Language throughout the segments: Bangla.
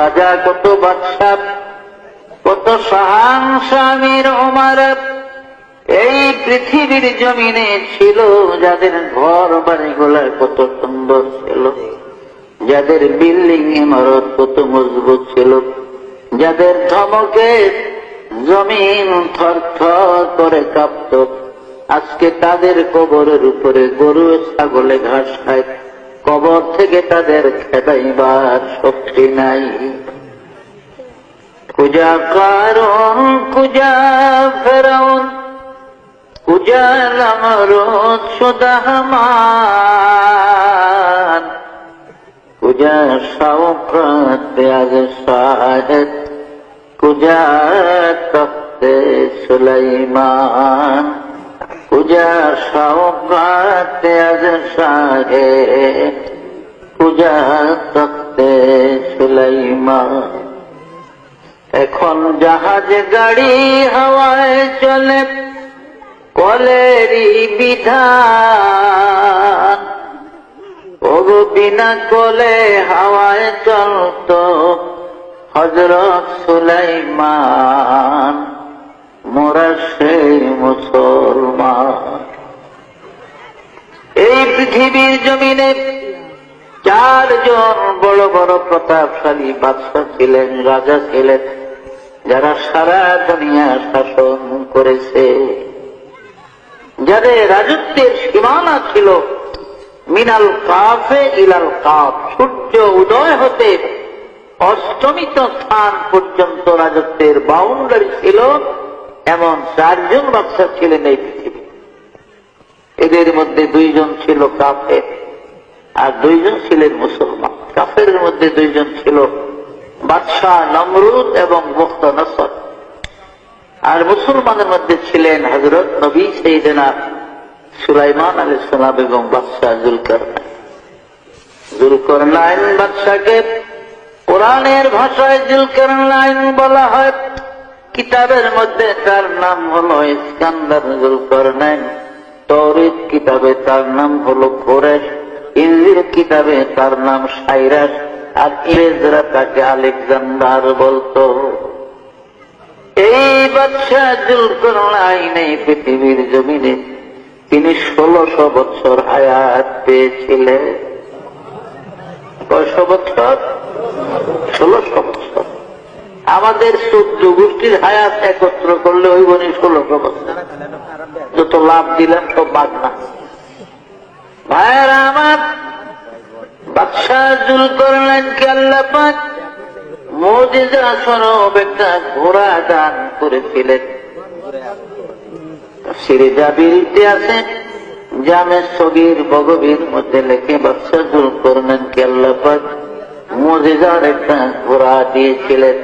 রাজা কত বাদশাহ, কত সাহান স্বামীর ওমার এই পৃথিবীর জমিনে ছিল, যাদের ঘর বাড়িগুলা কত সুন্দর ছিল, যাদের বিল্ডিং ইমারত কত মজবুত ছিল, যাদের ধমকে জমিন থর করে কাঁপত। আজকে তাদের কবরের উপরে গরু ছাগলে ঘাস খায়। কবর থেকে তাদের খেদাইবার শক্তি নাই। কুজা কারণ কুজা ফেরাউন কুজা লামরুদ সুদাহমান কুজা শওকত আজ শাহেদ কুজা তখতে সুলাইমান। কুজা শওকত আজ শাহেদ কুজা তখতে সুলাইমান। এখন জাহাজ গাড়ি হাওয়ায় চলে, কলেরই বিধান। ওগো বিনা কলে হাওয়ায় চলত হজরত সুলাইমান। মোরা সেই মুসলমান এই পৃথিবীর জমিনে চারজন বড় বড় প্রতাপশালী বাদশাহ ছিলেন, রাজা ছিলেন, যারা সারা দুনিয়া শাসন করেছে। যাদের রাজত্বের সীমানা ছিল মিনাল কাফে ইলাল কাফ, সূর্য উদয় হতে অষ্টমিত স্থান পর্যন্ত রাজত্বের বাউন্ডারি ছিল, এমন চারজন বাদশাহ ছিলেন এই পৃথিবী এদের মধ্যে দুইজন ছিল কাফের, আর দুইজন ছিলেন মুসলমান। কাফের মধ্যে দুইজন ছিল বাদশাহ নমরুদ এবং মুক্ত নসর। আর মুসলমানের মধ্যে ছিলেন হজরত নবী সেইদিনা সুলাইমান আলী সালাম এবং বাদশাহ জুলকর জুলকর নাইন বাদশাকে কোরআনের ভাষায় জুলকর নাইন বলা হয়। কিতাবের মধ্যে তার নাম হলো ইস্কান্দার জুলকর তৌরিদ কিতাবে তার নাম হলো কোরেশ ইংরেজ কিতাবে তার নাম সাইরাস, আর ইংরেজরা তাকে আলেকজান্ডার বলতো। এই বাচ্চা জুলকর নাইন এই পৃথিবীর জমিনে তিনি ষোলশো বছর হায়াত পেয়েছিলেন। কয়শো বছর? ষোলশো বছর। আমাদের চোদ্দ গোষ্ঠীর হায়াত একত্র করলে ওই বনি ষোলশো বছর। যত লাভ দিলেন তো বাদ না। ভাইয়েরা আমার, বাদশাহ জুল করলেন কি আল্লাহ পাক? একটা ঘোড়া দান করেছিলেন মধ্যে লেখে জুল করলেন একটা দিয়েছিলেন।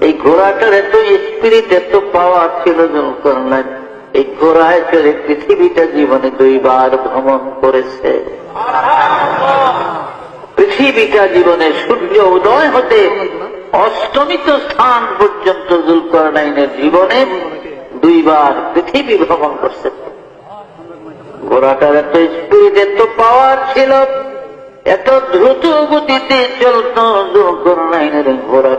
এই ঘোড়াটার এত স্পিরিট এত পাওয়ার ছিল জুল করলেন। এই ঘোড়ায় চড়ে পৃথিবীটা জীবনে দুইবার ভ্রমণ করেছে। পৃথিবীটা জীবনে সূর্য উদয় হতে অষ্টমিত স্থান পর্যন্ত জুলকরনাইনের জীবনে দুইবার পৃথিবী ভ্রমণ করছে। ঘোড়াটার এত স্পিরিট এত পাওয়ার ছিল, এত দ্রুত গতিতে চলত জুলকরনাইনের ঘোড়া।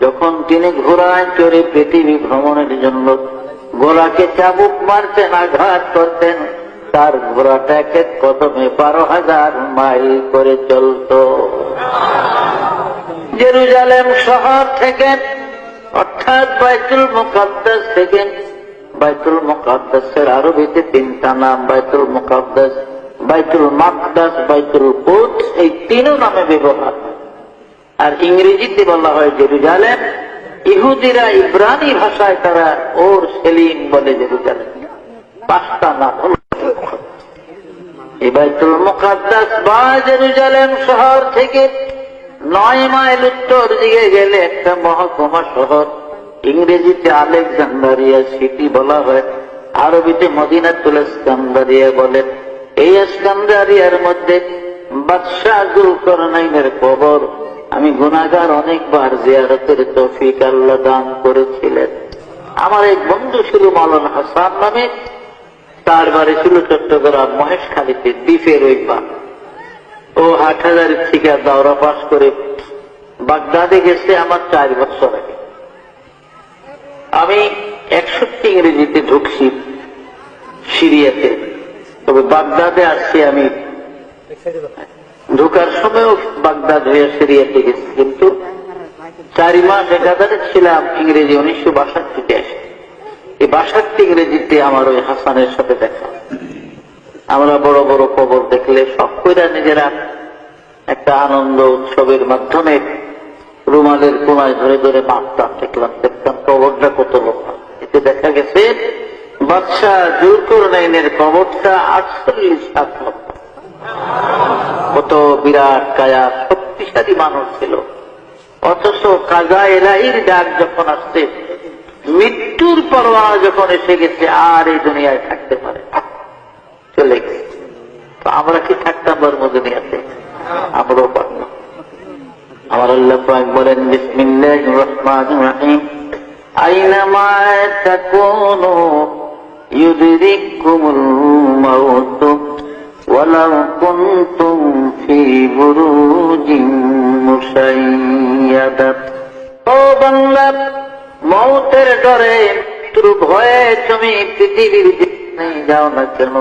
যখন তিনি ঘোড়ায় চড়ে পৃথিবী ভ্রমণের জন্য ঘোড়াকে চাবুক মারতেন আঘাত করতেন। তার ঘোড়াটা এক এক কদমে বারো হাজার মাইল করে চলত। জেরুজালেম শহর থেকে, অর্থাৎ বাইতুল মুকাদ্দাস থেকে, বাইতুল মুকাদ্দাসের আরবিতে তিনটা নাম, বাইতুল মুকাদ্দাস, বাইতুল মাকদাস, বাইতুল কুদ এই তিনও নামে ব্যবহার আর ইংরেজিতে বলা হয় জেরুজালেম। ইহুদিরা ইব্রানি ভাষায় তারা ওর সেলিম বলে জেরুজালেম পাঁচটা নাম হল। এই বাইতুল মুকাদ্দাস বা জেরুজালেম শহর থেকে নয় মাইল উত্তর দিকে গেলে একটা মহকুমা শহর। ইংরেজিতে আলেকজান্ডারিয়া সিটি বলা হয়। আরবিতে মদিনাতুল ইস্কান্দারিয়া বলে। এই ইস্কান্দারিয়ার মধ্যে বাদশাহ জুলকরনাইনের কবর। আমি গুনাগার অনেকবার জিয়ারতের তৌফিক আল্লাহ দান করেছিলেন। আমার এক বন্ধু ছিল মালন হাসান নামে, তার বাড়ি ছিল চট্টগ্রাম মহেশখালীতে, দ্বীপের ওই পা ও হাট হাজারের থেকে দাওরা পাস করে বাগদাদে গেছে আমার চার বছর আগে। আমি একষট্টি ইংরেজিতে ঢুকছি সিরিয়াতে, তবে বাগদাদে আসছি আমি ঢোকার সময়ও বাগদাদ হয়ে সিরিয়াতে গেছি, কিন্তু চারি মাস একাধারে ছিলাম ইংরেজি উনিশশো বাষট্টিতে আসে। এই বাষট্টি ইংরেজিতে আমার ওই হাসানের সাথে দেখা। আমরা বড় বড় খবর দেখলে সব কইরা নিজেরা একটা আনন্দ উৎসবের মাধ্যমে রুমালের কোনায় ধরে ধরে মাপতাম দেখলাম, দেখতাম কবরটা কত লোক এতে দেখা গেছে, বাদশাহ জোর করনাইনের কবরটা আটচল্লিশ হাত লক্ষ কত বিরাট কায়া শক্তিশালী মানুষ ছিল। অথচ কাজা এলাহির ডাক যখন আসছে, মৃত্যুর পরোয়া যখন এসে গেছে, আর এই দুনিয়ায় থাকতে পারে চলে গেছে। তো আমরা কি থাকতাম বর্ম দুনিয়াতে আমরাও পারলাম আমার আল্লাহ বলেন বিসমিল্লাহ রহমান রাহিম। আইনামা তাকুনু ইউদরিকুমুল মাউত। ولو كنتم في بروج مشيدة ও বাংলা মৌতের ডরে মৃত্যুর ভয়ে তুমি পৃথিবীর যেখানে যাও না কেন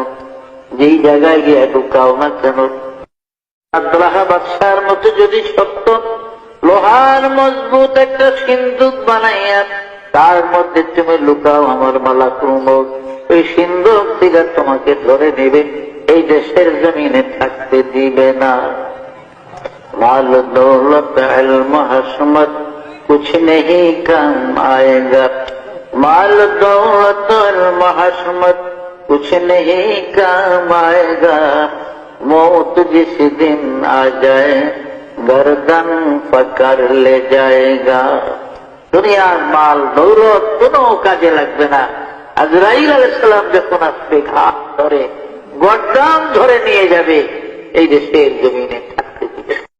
যেই জায়গায় গিয়ে ঢুকাও না কেন আব্রাহা বাদশার মতো যদি সত্য লোহার মজবুত একটা সিন্ধুক বানাইয়া তার মধ্যে তুমি লুকাও আমার মালা কুমক ওই সিন্ধুক থেকে তোমাকে ধরে নেবে এই দেশের জমিনে থাকতে দিবে না माल दौलत इल्म हसमत कुछ नहीं काम आएगा माल दौलत इल्म हसमत कुछ नहीं काम आएगा मौत जिस दिन आ जाए गर्दन पकड़ ले जाएगा দুনিয়ার মাল দৌলত কোনো কাজে লাগবে না আজরাইল আলাইসালাম যখন আসবে ঘাট ধরে গড্ডাম ধরে নিয়ে যাবে এই দেশের জমিনে।